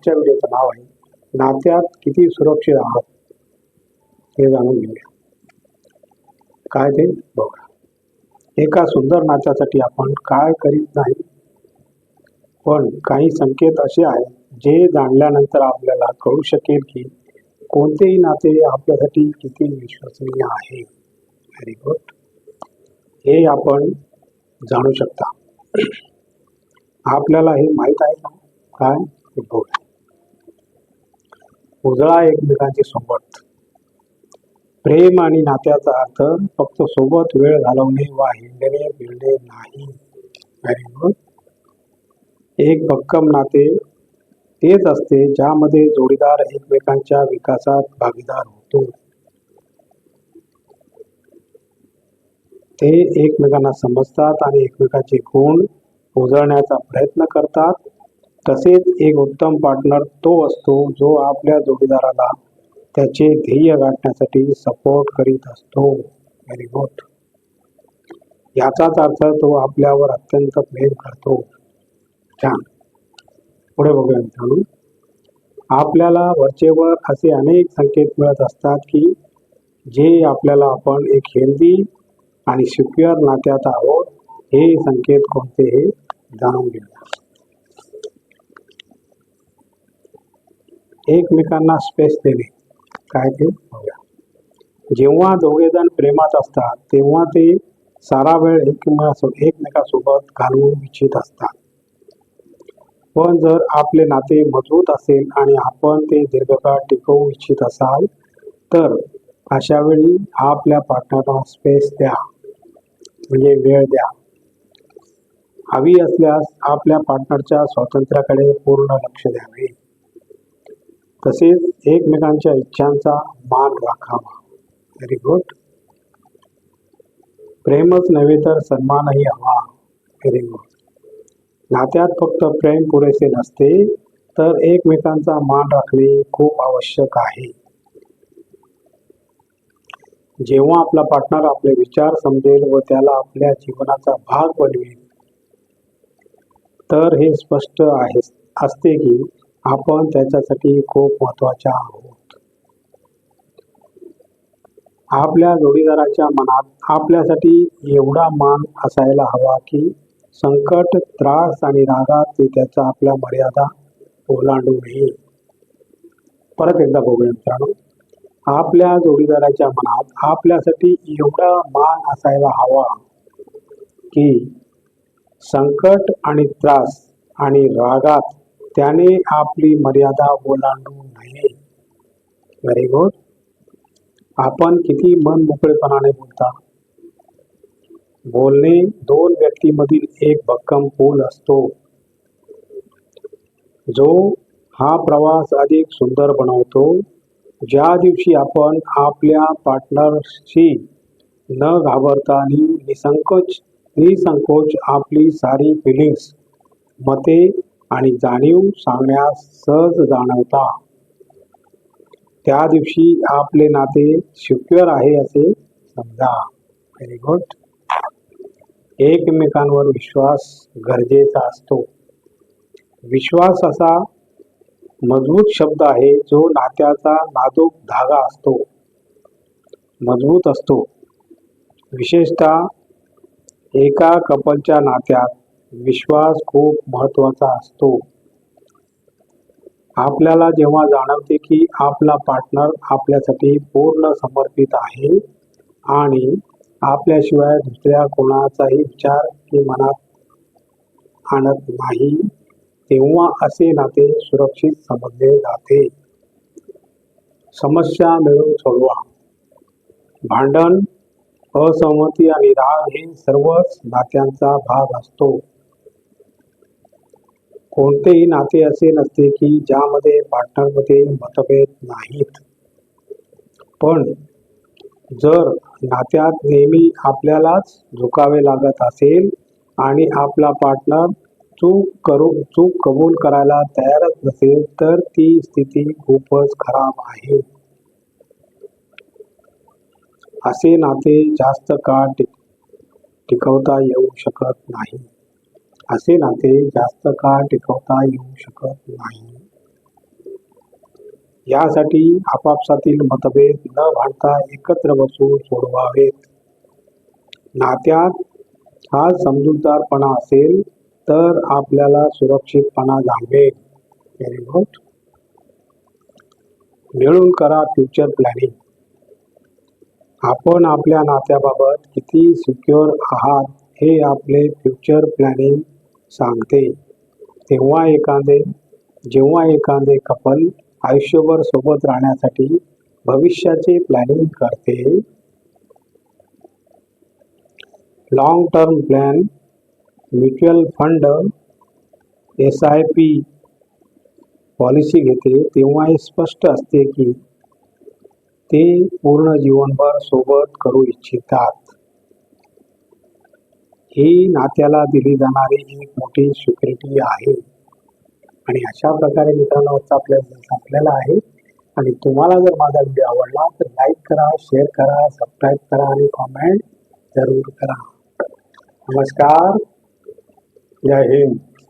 आजच्या व्हिडिओचं नाव आहे नात्यात किती सुरक्षित आहात? हे जाणून घेऊया. काय ते बघा. एका सुंदर नात्यासाठी आपण काय करीत नाही पण काही संकेत असे आहेत जे जाणल्यानंतर आपल्याला कळू शकेल की कोणतेही नाते आपल्यासाठी किती विश्वसनीय आहे. व्हेरी गुड हे आपण जाणू शकता. आपल्याला हे माहीत आहे का? काय? ते उजळा एकमेकांची सोबत. प्रेम आणि नात्याचा अर्थ फक्त सोबत वेळ घालवणे वा हिंडणे फिरणे नाही. व्हेरी गुड एक भक्कम नाते तेच असते ज्यामध्ये जोडीदार एकमेकांच्या विकासात भागीदार होतो. ते एकमेकांना समजतात आणि एकमेकांचे गुण उजळण्याचा प्रयत्न करतात. तसेच एक उत्तम पार्टनर तो असतो जो आपल्या जोडीदाराला त्याचे ध्येय गाठण्यासाठी सपोर्ट करीत असतो. व्हेरी गुड याचाच अर्थ तो आपल्यावर अत्यंत प्रेम करतो. छान. पुढे बघूया मित्रांनो. आपल्याला वरचेवर असे अनेक संकेत मिळत असतात की जे आपल्याला आपण एक हेल्दी आणि सिक्युअर नात्यात आहोत हे संकेत कोणते हे जाणून घेऊया. एकमेकांना स्पेस देणे. काय ते? बघूया जेव्हा दोघेजण प्रेमात असतात तेव्हा ते सारा वेळ एकमेकासोबत एकमेकासोबत घालवू इच्छित असतात. पण जर आपले नाते मजबूत असेल आणि आपण ते दीर्घकाळ टिकवू इच्छित असाल तर अशा वेळी आपल्या पार्टनरला स्पेस द्या. म्हणजे वेळ द्या. हवी असल्यास आपल्या पार्टनरच्या स्वातंत्र्याकडे पूर्ण लक्ष द्यावे. तसेच एकमेकांच्या इच्छांचा मान राखावा. व्हेरी गुड प्रेमच नव्हे तर सन्मानही हवा. व्हेरी गुड नात्यात फक्त प्रेम पुरेसे नसते तर एकमेकांचा मान राखणे खूप आवश्यक आहे. जेव्हा आपला पार्टनर आपले विचार समजेल व त्याला आपल्या जीवनाचा भाग बनवेल तर हे स्पष्ट आहे असते की आपण त्याच्यासाठी खूप महत्त्वाच्या आहोत. आपल्या जोडीदाराच्या मनात आपल्यासाठी एवढा मान असायला हवा की संकट त्रास आणि रागात ते त्याचा आपल्या मर्यादा ओलांडू नये. परत एकदा बघूया मित्रांनो. आपल्या जोडीदाराच्या मनात आपल्यासाठी एवढा मान असायला हवा की संकट आणि त्रास आणि रागात त्याने आपली मर्यादा ओलांडू नये. व्हेरी गुड आपण किती मन मोकळेपणाने बोलता. बोलणे दोन व्यक्तीमधील एक भक्कम पूल असतो. जो हा प्रवास अधिक सुंदर बनवतो. ज्या दिवशी आपण आपल्या पार्टनरशी न घाबरता निसंकोच निसंकोच आपली सारी फिलिंग्स मते आणि जाणीव सांगण्यास सहज जाणवता. त्या दिवशी आपले नाते सिक्युअर आहे असे समजा. व्हेरी गुड एकमेकांवर विश्वास गरजेचा असतो. विश्वास असा मजबूत शब्द आहे जो नात्याचा नाजूक धागा असतो. मजबूत असतो. विशेषतः एका कपलच्या नात्यात विश्वास खूप महत्त्वाचा असतो. आपल्याला जेव्हा जाणवते की आपला पार्टनर आपल्यासाठी पूर्ण समर्पित आहे आणि आपल्याशिवाय दुसऱ्या कोणाचाही विचार की मनात आणत नाही तेव्हा असे नाते सुरक्षित समजले जाते. समस्या मिळून सोडवा. भांडण असहमती आणि राग हे सर्वच नात्यांचा भाग असतो. कोणतेही नाते असे नसते की ज्यामध्ये पार्टनरमध्ये मतभेद नाहीत. पण जर नात्यात नेहमी आपल्यालाच झुकावे लागत असेल आणि आपला पार्टनर चूक करू चूक कबूल करायला तयारच नसेल तर ती स्थिती खूपच खराब आहे. असे नाते जास्त काळ टिक टिकवता येऊ शकत नाही. असे नाते जास्त काळ टिकवता येऊ शकत नाही. यासाठी आपापसातील मतभेद न भांडता एकत्र बसून सोडवावेत. नात्यात हा समजूतदारपणा असेल तर आपल्याला सुरक्षितपणा जाणवेल. व्हेरी गुड मिळून करा फ्युचर प्लॅनिंग आपण आपल्या नात्याबाबत किती सिक्युअर आहात हे आपले फ्युचर प्लॅनिंग सांगते. तेव्हा एखादे जेव्हा एखादे कपल आयुष्यभर सोबत राहण्यासाठी भविष्याचे प्लॅनिंग करते long term plan mutual fund S I P policy घेते. तेव्हा हे स्पष्ट असते की ते पूर्ण जीवनभर सोबत करू इच्छितात. ही नात्याला दिली जाणारी एक मोठी सिक्युरिटी आहे. आणि अशा प्रकारे मित्रांनो आजचा आपल्या संपलेला आहे. आणि तुम्हाला जर माझा व्हिडिओ आवडला तर लाईक करा शेअर करा सबस्क्राईब करा आणि कॉमेंट जरूर करा. नमस्कार. जय हिंद.